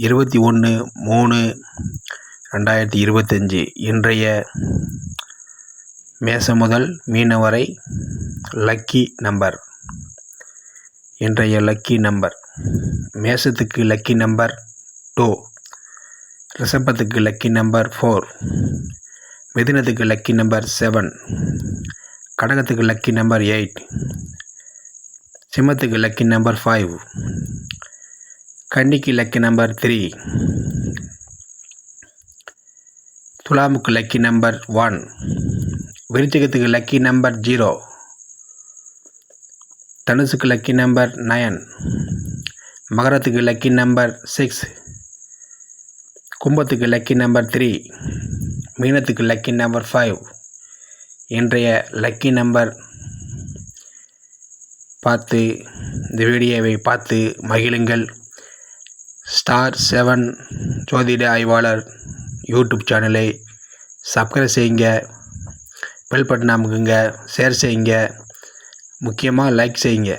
இருபத்தி ஒன்று மூணு ரெண்டாயிரத்தி இருபத்தஞ்சி இன்றைய மேசம் முதல் மீனவரை வரை லக்கி நம்பர். இன்றைய லக்கி நம்பர். மேசத்துக்கு லக்கி நம்பர் டூ. ரிஷபத்துக்கு லக்கி நம்பர் ஃபோர். மிதினத்துக்கு லக்கி நம்பர் செவன். கடகத்துக்கு லக்கி நம்பர் எயிட். சிம்மத்துக்கு லக்கி நம்பர் ஃபைவ். கன்னிக்கு லக்கி நம்பர் த்ரீ துலாமுக்கு லக்கி நம்பர் ஒன் விருச்சிகத்துக்கு லக்கி நம்பர் ஜீரோ தனுசுக்கு லக்கி நம்பர் நயன் மகரத்துக்கு லக்கி நம்பர் சிக்ஸ் கும்பத்துக்கு லக்கி நம்பர் த்ரீ மீனத்துக்கு லக்கி நம்பர் ஃபைவ் இன்றைய லக்கி நம்பர் பார்த்து இந்த வீடியோவை பார்த்து மகிழுங்கள். ஸ்டார் செவன் ஜோதிட ஆய்வாளர் யூடியூப் சேனலை சப்ஸ்கிரைப் செய்யுங்க பெல் பட்டன் அமுக்குங்க ஷேர் செய்யுங்க முக்கியமாக லைக் செய்யுங்க.